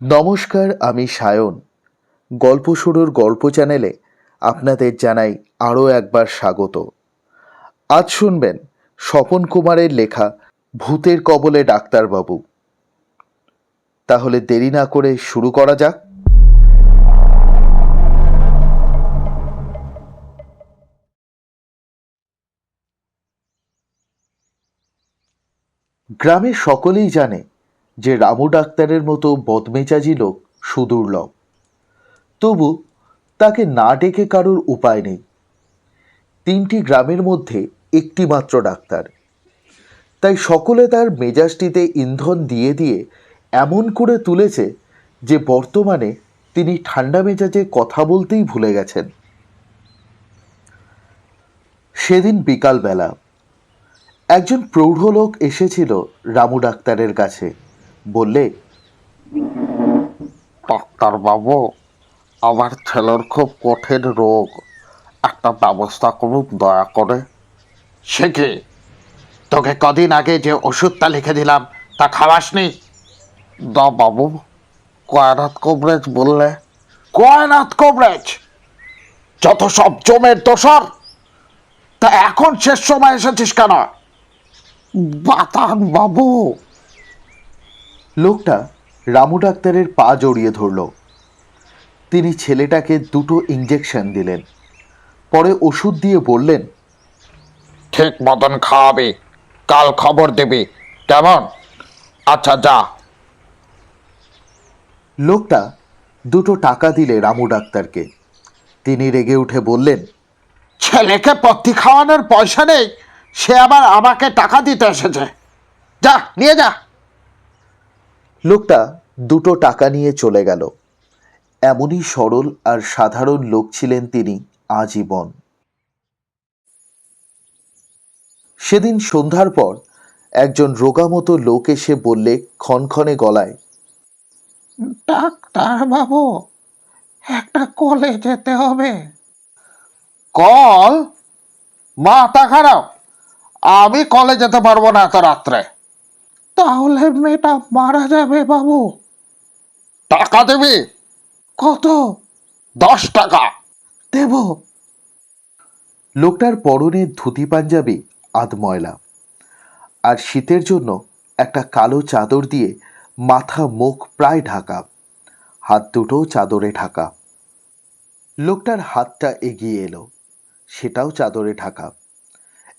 নমস্কার, আমি সায়ন। গল্প শুরুর গল্প চ্যানেলে আপনাদের জানাই আরও একবার স্বাগত। আজ শুনবেন স্বপন কুমারের লেখা ভূতের কবলে ডাক্তারবাবু। তাহলে দেরি না করে শুরু করা যাক। গ্রামের সকলেই জানে যে রামু ডাক্তারের মতো বদমেজাজি লোক, সুদুর্লভ। তবু তাকে না ডেকে কারোর উপায় নেই। তিনটি গ্রামের মধ্যে একটি মাত্র ডাক্তার। তাই সকলে তার মেজাজটিতে ইন্ধন দিয়ে দিয়ে এমন করে তুলেছে যে বর্তমানে তিনি ঠান্ডা মেজাজে কথা বলতেই ভুলে গেছেন। সেদিন বিকালবেলা একজন প্রৌঢ় লোক এসেছিল রামু ডাক্তারের কাছে। বললে ডাক্তারবাবু, আমার ছেলের খুব কঠিন রোগ। একটা ব্যবস্থা করুন দয়া করে। সে কি? তোকে কদিন আগে যে ওষুধটা লিখে দিলাম, তা খাওয়াসনি? দা বাবু, কয়নাথ কবরেজ বললে। কয়নাথ কবরেজ? যত সব জমের দোসর তা এখন শেষ সময় এসেছিস কেন? বাতান বাবু লোকটা রামু ডাক্তারের পা জড়িয়ে ধরল। তিনি ছেলেটাকে দুটো ইঞ্জেকশন দিলেন। পরে ওষুধ দিয়ে বললেন ঠিক মতন খাওয়াবে কাল খবর দেবে কেমন? আচ্ছা যা। লোকটা দুটো টাকা দিলে রামু ডাক্তারকে। তিনি রেগে উঠে বললেন ছেলেকে পত্তি খাওয়ানোর পয়সা নেই সে আবার আমাকে টাকা দিতে এসেছে। যা নিয়ে যা। লোকটা দুটো টাকা নিয়ে চলে গেল। এমনই সরল আর সাধারণ লোক ছিলেন তিনি আজীবন। সেদিন সন্ধ্যার পর একজন রোগামতো লোক এসে বললে ক্ষণক্ষণে গলায় ডাক্তার বাবু একটা কলে যেতে হবে। কল? মাথা খারাপ। আমি কলে যেতে পারব না এত রাত্রে। তাহলে মেয়েটা মারা যাবে বাবু। টাকা দেবে? কত? দশ টাকা। দেব। লোকটার পরনে ধুতি পাঞ্জাবি আধময়লা আর শীতের জন্য একটা কালো চাদর দিয়ে মাথা মুখ প্রায় ঢাকা। হাত দুটো চাদরে ঢাকা। লোকটার হাতটা এগিয়ে এলো। সেটাও চাদরে ঢাকা।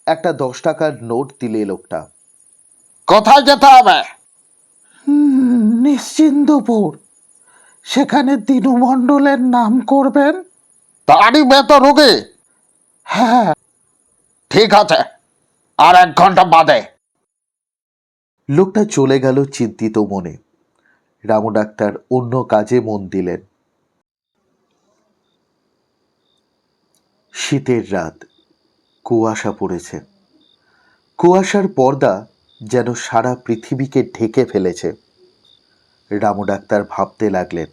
একটা দশ টাকার নোট দিলে লোকটা। কোথায় যেতে হবে? নিশ্চিন্দপুর। সেখানে দিনু মণ্ডলের নাম করবেন? তারই বেত রোগী? হ্যাঁ। ঠিক আছে আর এক ঘণ্টা বাদে। লোকটা চলে গেল চিন্তিত মনে। রামু ডাক্তার অন্য কাজে মন দিলেন। শীতের রাত কুয়াশা পড়েছে। কুয়াশার পর্দা যেন সারা পৃথিবীকে ঢেকে ফেলেছে। রামু ডাক্তার ভাবতে লাগলেন,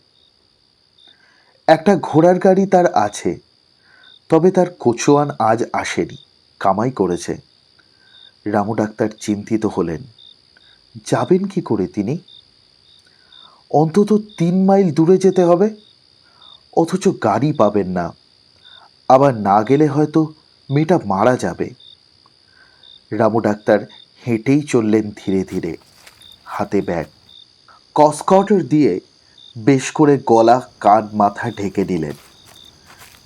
একটা ঘোড়ার গাড়ি তার আছে, তবে তার কোচোয়ান আজ আসেনি, কামাই করেছে। রামু ডাক্তার চিন্তিত হলেন, যাবেন কি করে তিনি? অন্তত তিন মাইল দূরে যেতে হবে, অথচ গাড়ি পাবেন না, আবার না গেলে হয়তো মেয়েটা মারা যাবে। রামু ডাক্তার হেঁটেই চললেন ধীরে ধীরে। হাতে ব্যাগ। কসকটার দিয়ে বেশ করে গলা, কান, মাথা ঢেকে দিলেন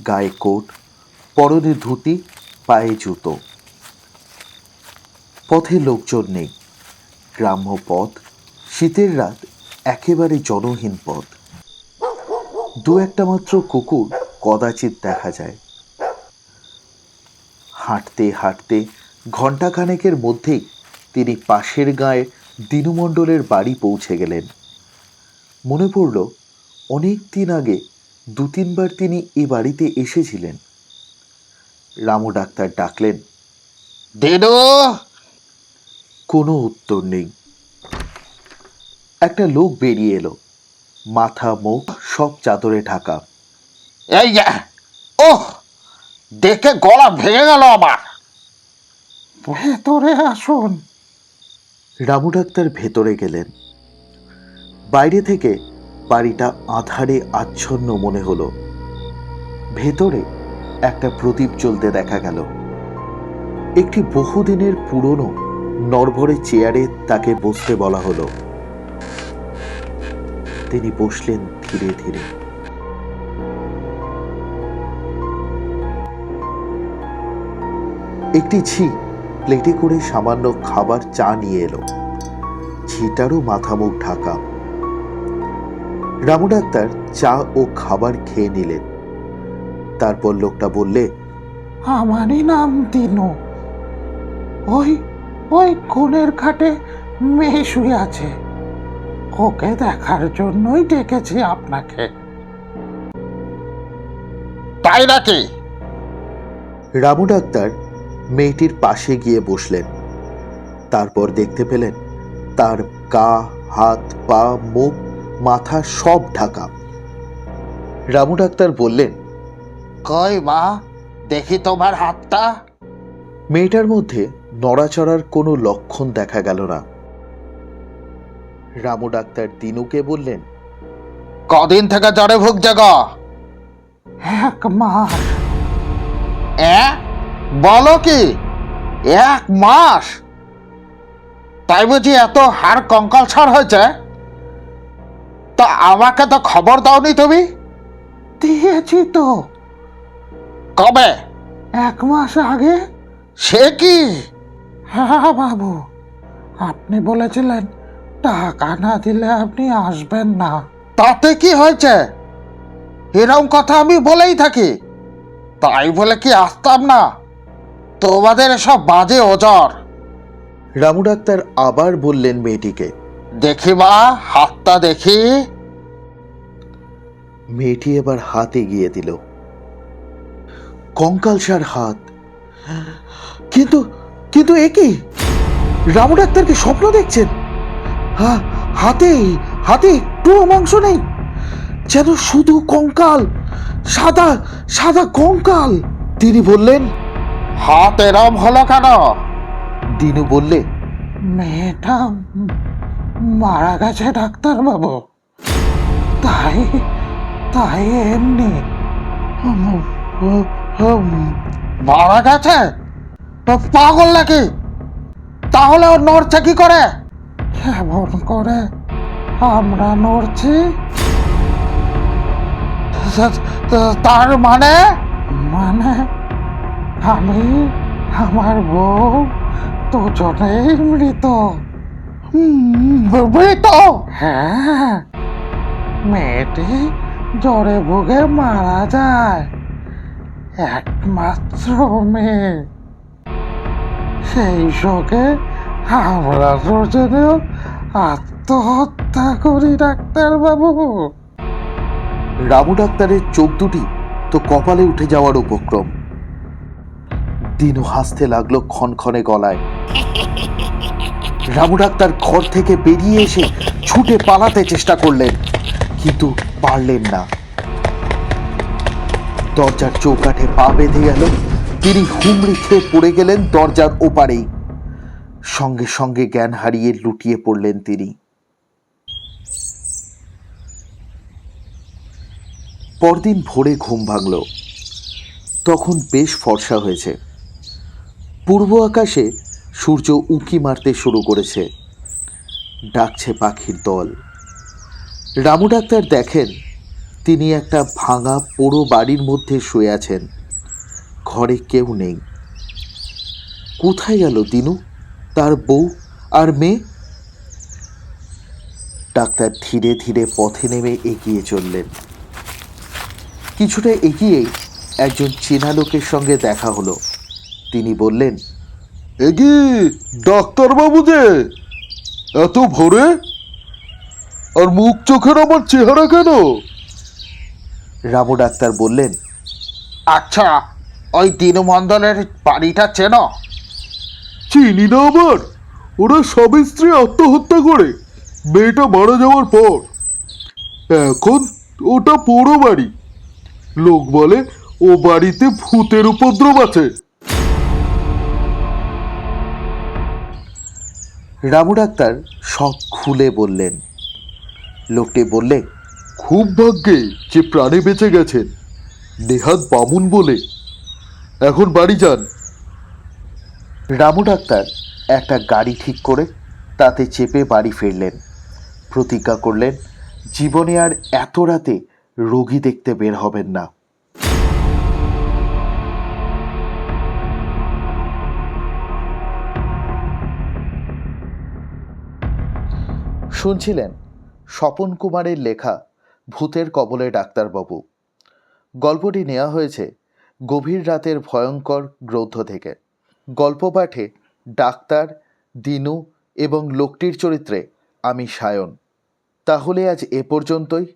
গায়ে কোট, পরনে ধুতি, পায়ে জুতো। পথে লোকজন নেই। গ্রাম্য পথ, শীতের রাত, একেবারে জনহীন পথ। দু একটা মাত্র কুকুর কদাচিৎ দেখা যায়। হাঁটতে হাঁটতে ঘণ্টাখানেকের মধ্যেই তিনি পাশের গায়ে দিনুমণ্ডলের বাড়ি পৌঁছে গেলেন। মনে পড়ল অনেক দিন আগে দু তিনবার তিনি এ বাড়িতে এসেছিলেন। রামু ডাক্তার ডাকলেন দিনু! কোনো উত্তর নেই। একটা লোক বেরিয়ে এলো। মাথা মুখ সব চাদরে ঢাকা। এই যে ওহ দেখে গলা ভেঙে গেল আমার। ভেতরে আসুন। রামু ডাক্তার ভেতরে গেলেন। বাইরে থেকে বাড়িটা আধারে আচ্ছন্ন মনে হলো। ভেতরে একটা প্রদীপ জ্বলতে দেখা গেল। একটি বহুদিনের পুরনো নরভরে চেয়ারে তাকে বসতে বলা হলো। তিনি বসলেন ধীরে ধীরে। একটি ঝি প্লেটে করে সামান্য খাবার চা নিয়ে এলো। ঝিটারও মাথা মুখ ঢাকা। রামু ডাক্তার চা ও খাবার খেয়ে নিলেন। তারপর লোকটা বললে আমারই নাম দিনু। ওই ওই কোণের খাটে মেয়ে শুয়ে আছে। ওকে দেখার জন্যই ডেকেছি আপনাকে। তাই নাকি? রামু ডাক্তার মেয়েটির পাশে গিয়ে বসলেন। তারপর দেখতে পেলেন তার গা হাত পা মুখ মাথা সব ঢাকা। রামু ডাক্তার বললেন কই মা দেখি তোমার হাতটা। মেয়েটার মধ্যে নড়াচড়ার কোনো লক্ষণ দেখা গেল না। রামু ডাক্তার দিনুকে বললেন কদিন থেকে জ্বরে ভুগছে গো? এক মাস এ বলো কি এক মাস? তাই বুঝি এত হাড় কঙ্কাল ছাড় হয়েছে? তা আমাকে তো খবর দাওনি তুমি? দিয়েছি তো। কবে? এক মাস আগে। সে কি? হ্যাঁ বাবু আপনি বলেছিলেন টাকা না দিলে আপনি আসবেন না। তাতে কি হয়েছে? এরকম কথা আমি বলেই থাকি। তাই বলে কি আসতাম না? তোমাদের এসব বাজে ওজর। রামু ডাক্তার আবার বললেন মেয়েটিকে দেখি মা হাতটা দেখি। মেয়েটি এবার হাতে গিয়ে দিল। কঙ্কালসার হাত। কিন্তু কিন্তু এ কি? রামু ডাক্তারকে স্বপ্ন দেখছেন? হাতে হাতে একটু মাংস নেই। যেন শুধু কঙ্কাল সাদা সাদা কঙ্কাল। তিনি বললেন হাত এরম হলো কেন? দিনু বললে মেয়েটা মারা গেছে ডাক্তার বাবু তাই তাই এমনি। মারা গেছে? তো পাগল নাকি? তাহলে ও নড়ছে কি করে? কেমন করে আমরা নড়ছি? তার মানে? মানে আমি, আমার বউ, দুজনেই মৃত। মৃত? হ্যাঁ। মেয়েটি জ্বরে ভুগে মারা যায়। একমাত্র মেয়ে। সেই শোকে আমরা দুজনেও আত্মহত্যা করি, ডাক্তারবাবু। রামু ডাক্তারের চোখ দুটি তো কপালে উঠে যাওয়ার উপক্রম। দিনু হাসতে লাগল ক্ষণক্ষণে গলায়। রামু ডাক্তার ঘর থেকে বেরিয়ে এসে ছুটে পালাতে চেষ্টা করলেন, কিন্তু পারলেন না। দরজার চৌকাঠে পা বেঁধে গেল, তিনি হুমড়ি খেয়ে পড়ে গেলেন দরজার ওপারেই। সঙ্গে সঙ্গে জ্ঞান হারিয়ে লুটিয়ে পড়লেন তিনি। পরদিন ভোরে ঘুম ভাঙল। তখন বেশ ফর্সা হয়েছে। পূর্ব আকাশে সূর্য উঁকি মারতে শুরু করেছে। ডাকছে পাখির দল। রামু ডাক্তার দেখেন তিনি একটা ভাঙা পোড়ো বাড়ির মধ্যে শুয়ে আছেন। ঘরে কেউ নেই। কোথায় গেল দিনু? তার বউ আর মেয়ে? ডাক্তার ধীরে ধীরে পথে নেমে এগিয়ে চললেন। কিছুটা এগিয়েই একজন চেনা লোকের সঙ্গে দেখা হলো। তিনি বললেন এগি ডাক্তারবাবু যে? এত ভোরে? আর মুখ চোখের আমার চেহারা কেন? রামু ডাক্তার বললেন আচ্ছা ওই দীনমণ্ডলের বাড়িটা চেনো? চিনি না আবার ওরা স্বামী স্ত্রী আত্মহত্যা করে। মেয়েটা মারা যাওয়ার পর। এখন ওটা পোড়ো বাড়ি। লোক বলে ও বাড়িতে ভূতের উপদ্রব আছে। রামু ডাক্তার সব খুলে বললেন। লোকটি বললে খুব ভাগ্যে যে প্রাণে বেঁচে গেছেন নেহাত বামুন বলে। এখন বাড়ি যান। রামু ডাক্তার একটা গাড়ি ঠিক করে তাতে চেপে বাড়ি ফিরলেন। প্রতিজ্ঞা করলেন জীবনে আর এত রাতে রোগী দেখতে বের হবেন না। শুনছিলেন স্বপন কুমারের লেখা ভূতের কবলে ডাক্তারবাবু। গল্পটি নেওয়া হয়েছে গভীর রাতের ভয়ঙ্কর গ্রন্থ থেকে। গল্প পাঠে ডাক্তার, দিনু এবং লোকটির চরিত্রে আমি সায়ন। তাহলে আজ এ পর্যন্তই।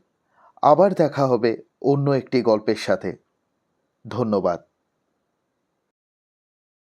আবার দেখা হবে অন্য একটি গল্পের সাথে। ধন্যবাদ।